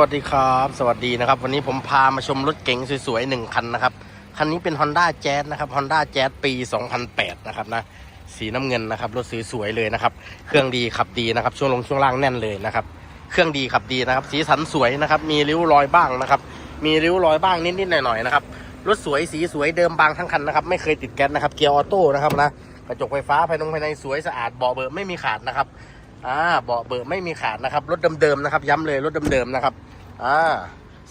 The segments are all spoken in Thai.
สวัสดีครับ สวัสดีนะครับ วันนี้ผมพามาชมรถเก๋งสวยๆหนึ่งคันนะครับ คันนี้เป็น Honda Jazz นะครับ Honda Jazz ปี 2008 นะครับนะ สีน้ำเงินนะครับ รถสวยๆเลยนะครับ เครื่องดีขับดีนะครับ ช่วงลงช่วงล่างแน่นเลยนะครับ เครื่องดีขับดีนะครับ สีสันสวยนะครับ มีริ้วรอยบ้างนะครับ มีริ้วรอยบ้างนิดๆหน่อยๆนะครับ รถสวยสีสวยเดิมบางทั้งคันนะครับ ไม่เคยติดแก๊สนะครับ เกียร์ออโต้นะครับนะ กระจกไฟฟ้าภายในภายในสวยสะอาด เบาะเบอร์ไม่มีขาดนะครับ อ่า เบาะเบอร์ไม่มีขาดนะครับ รถเดิมๆนะครับ ย้ำเลยรถเดิมๆนะครับ อ่า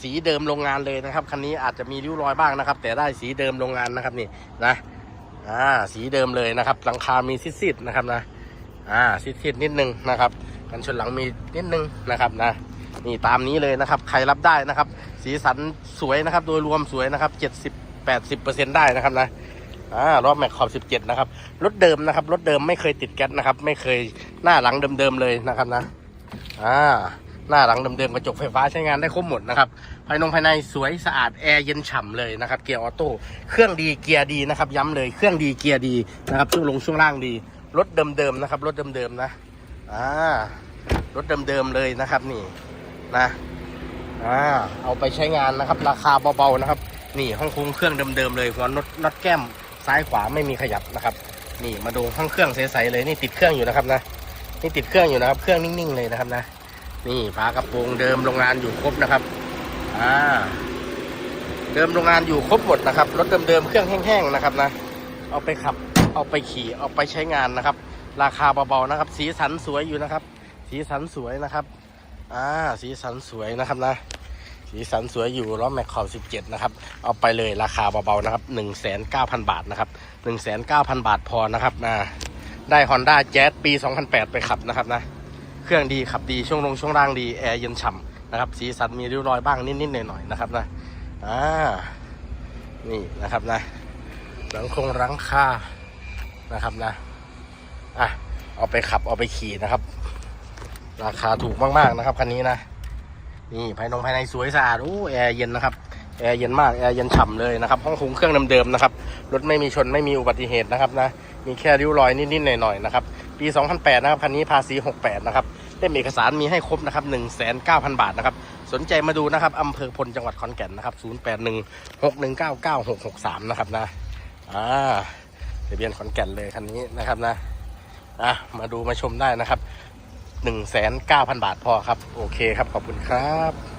สีเดิมโรงงานเลยนะครับ คันนี้อาจจะมีริ้วรอยบ้างนะครับ แต่ได้สีเดิมโรงงานนะครับนี่นะอ่าสีเดิมเลยนะครับ หลังคามีซิดๆนะครับนะอ่าซิดๆนิดนึงนะครับกันชนหลังมีนิดนึงนะครับนะนี่ตามนี้เลยนะครับ ใครรับได้นะครับ สีสันสวยนะครับ โดยรวมสวยนะครับ70 80ได้นะครับนะอ่ารอบแม็กขอบ17นะครับรถเดิมนะครับรถเดิมไม่เคยติดแก๊สนะครับ ไม่เคยหน้าหลังเดิมๆเลยนะครับนะอ่า หน้าหลังเดิมๆกระจกไฟฟ้าใช้งานได้ครบหมดนะครับภายนงภายในสวยสะอาดแอร์เย็นฉ่ำเลยนะครับเกียร์ออโต้เครื่องดีเกียร์ดีนะครับย้ำเลยเครื่องดีเกียร์ดีนะครับช่วงลงช่วงล่างดีรถเดิมๆนะครับรถเดิมๆนะอ่ารถเดิมๆเลยนะครับนี่นะอ่าเอาไปใช้งานนะครับราคาเบาๆนะครับ นี่ห้องคุ้งเครื่องเดิมๆเลยหัวน็อตน็อตแก้มซ้ายขวาไม่มีขยับนะครับ นี่มาดูห้องเครื่องใสๆเลยนี่ติดเครื่องอยู่นะครับนะนี่ติดเครื่องอยู่นะครับ เครื่องนิ่งๆเลยนะครับนะ นี่ฝากระโปรงเดิมโรงงานอยู่ครบนะครับ อ่า เดิมโรงงานอยู่ครบหมดนะครับรถเดิมๆเครื่องแห้งๆนะครับนะเอาไปขับ เอาไปขี่เอาไปใช้งานนะครับ ราคาเบาๆนะครับ สีสันสวยอยู่นะครับ สีสันสวยนะครับ อ่า สีสันสวยนะครับนะสีสันสวยอยู่ล้อแม็กขอบ17 นะครับ เอาไปเลยราคาเบาๆนะครับ 1,900,000บาทนะครับ 1,900,000 บาทพอนะครับนะได้ Honda Jazz ปี 2008 ไปขับนะครับนะ เครื่องดีขับดีช่วงลงช่วงล่างดีแอร์เย็นฉ่ำนะครับสีสันมีริ้วรอยบ้างนิดๆหน่อยๆนะครับนะอ่านี่นะครับนะหลังคงหลังคานะครับนะอะเอาไปขับเอาไปขี่นะครับ ราคาถูกมากๆนะครับคันนี้นะนี่ภายนงภายในสวยสะอาดโอ้แอร์เย็นนะครับแอร์เย็นมากแอร์เย็นฉ่ำเลยนะครับห้องคุมเครื่องเดิมๆนะครับรถไม่มีชนไม่มีอุบัติเหตุนะครับนะมีแค่ริ้วรอยนิดๆหน่อยๆนะครับ ปี 2008 นะครับ คันนี้ภาษี 68 นะครับเล่มเอกสารมีให้ครบนะครับ 1,900,000 บาทนะครับ สนใจมาดูนะครับอำเภอพลจังหวัดขอนแก่นนะครับ 0816199663 นะครับนะ อ่าทะเบียนขอนแก่นเลยคันนี้นะครับนะ อะ มาดูมาชมได้นะครับ 1,900,000บาทพอครับ โอเคครับ ขอบคุณครับ